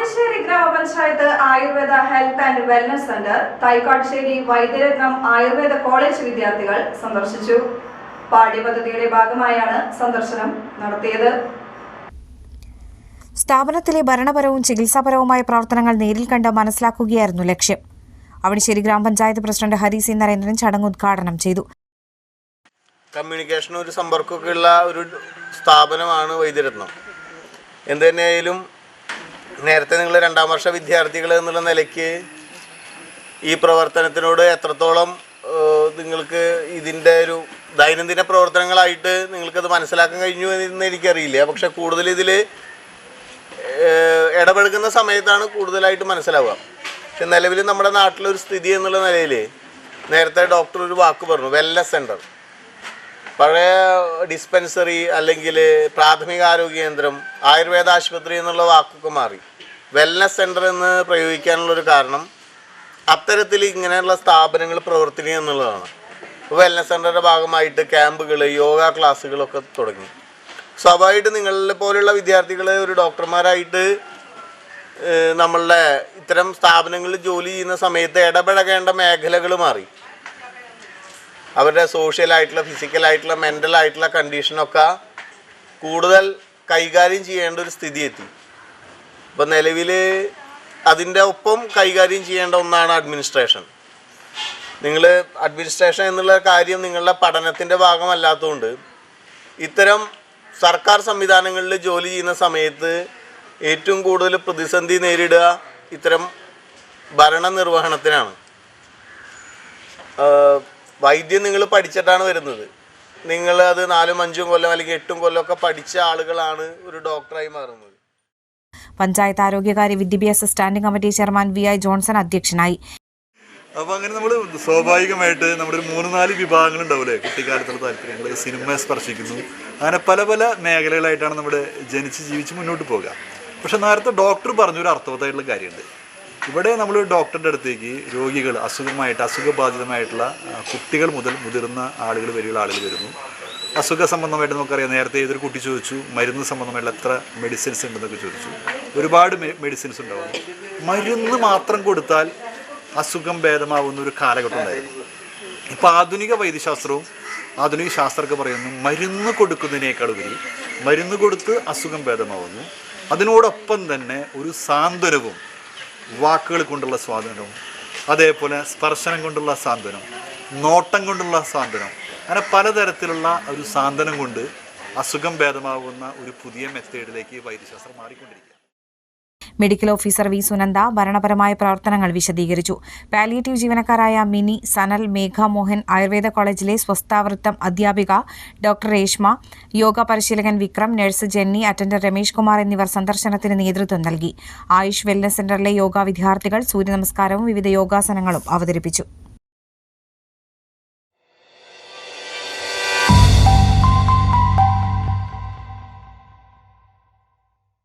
അവണിശ്ശേരി ഗ്രാമപഞ്ചായത്ത് Ayurveda health and wellness centre Thaikkattussery Vaidyaratnam Ayurveda college വിദ്യാർത്ഥികൾ സന്ദർശിച്ചു. പാഠ്യപദ്ധതിയുടെ ഭാഗമായാണ് സന്ദർശനം നടത്തിയത്. സ്ഥാപനത്തിലെ ഭരണപരവും ചികിത്സാപരവുമായ പ്രവർത്തനങ്ങൾ നേരിൽ കണ്ട് മനസ്സിലാക്കുകയായിരുന്നു ലക്ഷ്യം. അവണിശ്ശേരി ഗ്രാമപഞ്ചായത്ത് പ്രസിഡന്റ് ഹരി സി. നരേന്ദ്രൻ ചടങ്ങ് ഉദ്ഘാടനം ചെയ്തു. കമ്മ്യൂണിക്കേഷനും ഒരു സമ്പർക്കമൊക്കെ ഉള്ള ഒരു സ്ഥാപനമാണ് വൈദ്യരത്നം. എന്തു തന്നെയായാലും നേരത്തെ നിങ്ങൾ രണ്ടാം വർഷ വിദ്യാർത്ഥികൾ എന്നുള്ള നിലയ്ക്ക് ഈ പ്രവർത്തനത്തിനോട് എത്രത്തോളം നിങ്ങൾക്ക് ഇതിന്റെ ഒരു ദൈനംദിന പ്രവർത്തനങ്ങളായിട്ട് നിങ്ങൾക്കത് മനസ്സിലാക്കാൻ കഴിഞ്ഞു എന്ന് എനിക്കറിയില്ല. പക്ഷെ കൂടുതൽ ഇതിൽ ഇടപഴകുന്ന സമയത്താണ് കൂടുതലായിട്ട് മനസ്സിലാവുക. പക്ഷെ നിലവിൽ നമ്മുടെ നാട്ടിലൊരു സ്ഥിതി എന്നുള്ള നിലയിൽ നേരത്തെ ഡോക്ടർ ഒരു വാക്ക് പറഞ്ഞു വെല്ലസ് സെന്റർ പഴയ ഡിസ്പെൻസറി അല്ലെങ്കിൽ പ്രാഥമിക ആരോഗ്യ കേന്ദ്രം ആയുർവേദ ആശുപത്രി എന്നുള്ള വാക്കൊക്കെ മാറി. വെൽനസ് സെന്റർ എന്ന് പ്രയോഗിക്കാനുള്ളൊരു കാരണം അത്തരത്തിൽ ഇങ്ങനെയുള്ള സ്ഥാപനങ്ങൾ പ്രവർത്തിക്കുക എന്നുള്ളതാണ്. വെൽനസ് സെന്ററിന്റെ ഭാഗമായിട്ട് ക്യാമ്പുകൾ യോഗ ക്ലാസ്സുകളൊക്കെ തുടങ്ങി. സ്വാഭാവികമായിട്ട് നിങ്ങളെ പോലെയുള്ള വിദ്യാർത്ഥികൾ ഒരു ഡോക്ടർമാരായിട്ട് നമ്മളുടെ ഇത്തരം സ്ഥാപനങ്ങളിൽ ജോലി ചെയ്യുന്ന സമയത്ത് ഇടപഴകേണ്ട മേഖലകൾ മാറി. അവരുടെ സോഷ്യലായിട്ടുള്ള ഫിസിക്കലായിട്ടുള്ള മെന്റലായിട്ടുള്ള കണ്ടീഷനൊക്കെ കൂടുതൽ കൈകാര്യം ചെയ്യേണ്ട ഒരു സ്ഥിതി എത്തി. ഇപ്പം നിലവിൽ അതിന്റെ ഒപ്പം കൈകാര്യം ചെയ്യേണ്ട ഒന്നാണ് അഡ്മിനിസ്ട്രേഷൻ നിങ്ങൾ അഡ്മിനിസ്ട്രേഷൻ എന്നുള്ള കാര്യം നിങ്ങളുടെ പഠനത്തിന്റെ ഭാഗമല്ലാത്തതുകൊണ്ട് ഇത്തരം സർക്കാർ സംവിധാനങ്ങളിൽ ജോലി ചെയ്യുന്ന സമയത്ത് ഏറ്റവും കൂടുതൽ പ്രതിസന്ധി നേരിടുക ഇത്തരം ഭരണനിർവഹണത്തിനാണ് വൈദ്യം നിങ്ങൾ പഠിച്ചിട്ടാണ് വരുന്നത്. നിങ്ങൾ അത് നാലും അഞ്ചും കൊല്ലം അല്ലെങ്കിൽ എട്ടും കൊല്ലമൊക്കെ പഠിച്ച ആളുകളാണ് ഒരു ഡോക്ടറായി മാറുന്നത്. പഞ്ചായത്ത് ആരോഗ്യകാര്യ വിദ്യാഭ്യാസ standing committee chairman V I Johnson അധ്യക്ഷനായി. അപ്പോൾ അങ്ങനെ നമ്മൾ സ്വാഭാവികമായിട്ട് നമ്മുടെ ഒരു മൂന്ന് നാല് വിഭാഗങ്ങൾ ഉണ്ടാവില്ലേ കുട്ടിക്കാലത്തുള്ള താല്പര്യങ്ങൾ സിനിമയെ സ്പർശിക്കുന്നു. അങ്ങനെ പല പല മേഖലകളായിട്ടാണ് നമ്മുടെ ജനിച്ച് ജീവിച്ച് മുന്നോട്ട് പോകുക പക്ഷെ നേരത്തെ ഡോക്ടർ പറഞ്ഞൊരു അർത്ഥവത്തായിട്ടുള്ള കാര്യമുണ്ട്. ഇവിടെ നമ്മൾ ഡോക്ടറുടെ അടുത്തേക്ക് രോഗികൾ അസുഖമായിട്ട് അസുഖബാധിതമായിട്ടുള്ള കുട്ടികൾ മുതൽ മുതിർന്ന ആളുകൾ വരെയുള്ള ആളുകൾ വരുന്നു. അസുഖ സംബന്ധമായിട്ട് നമുക്കറിയാം നേരത്തെ ഏതൊരു കുട്ടി ചോദിച്ചു മരുന്ന് സംബന്ധമായിട്ടുള്ള എത്ര മെഡിസിൻസ് ഉണ്ടെന്നൊക്കെ ചോദിച്ചു. ഒരുപാട് മെഡിസിൻസ് ഉണ്ടാവും. മരുന്ന് മാത്രം കൊടുത്താൽ അസുഖം ഭേദമാവുന്ന ഒരു കാലഘട്ടം ഉണ്ടായിരുന്നു. ഇപ്പോൾ ആധുനിക വൈദ്യശാസ്ത്രവും ആധുനിക ശാസ്ത്രമൊക്കെ പറയുന്നു മരുന്ന് കൊടുക്കുന്നതിനേക്കാൾ ഉപരി മരുന്ന് കൊടുത്ത് അസുഖം ഭേദമാവുന്നു. അതിനോടൊപ്പം തന്നെ ഒരു സാന്ത്വനവും വാക്കുകൾ കൊണ്ടുള്ള സ്വാതന്ത്ര്യവും അതേപോലെ സ്പർശനം കൊണ്ടുള്ള സാന്ത്വനം നോട്ടം കൊണ്ടുള്ള സാന്ത്വനം. അങ്ങനെ പലതരത്തിലുള്ള ഒരു സാന്ത്വനം കൊണ്ട് അസുഖം ഭേദമാകുന്ന ഒരു പുതിയ മെത്തേഡിലേക്ക് വൈദ്യശാസ്ത്രം മാറിക്കൊണ്ടിരിക്കുക മെഡിക്കൽ ഓഫീസർ വി സുനന്ദ ഭരണപരമായ പ്രവർത്തനങ്ങൾ വിശദീകരിച്ചു. പാലിയേറ്റീവ് ജീവനക്കാരായ മിനി സനൽ മേഘ മോഹൻ ആയുർവേദ കോളേജിലെ സ്വസ്ഥാവൃത്തം അധ്യാപിക ഡോക്ടർ രേഷ്മ യോഗ പരിശീലകൻ Vikram nurse Jenny attender Ramesh Kumar എന്നിവർ സന്ദർശനത്തിന് നേതൃത്വം നൽകി. ആയുഷ് വെൽനസ് സെന്ററിലെ യോഗ വിദ്യാർത്ഥികൾ സൂര്യനമസ്കാരവും വിവിധ യോഗാസനങ്ങളും അവതരിപ്പിച്ചു.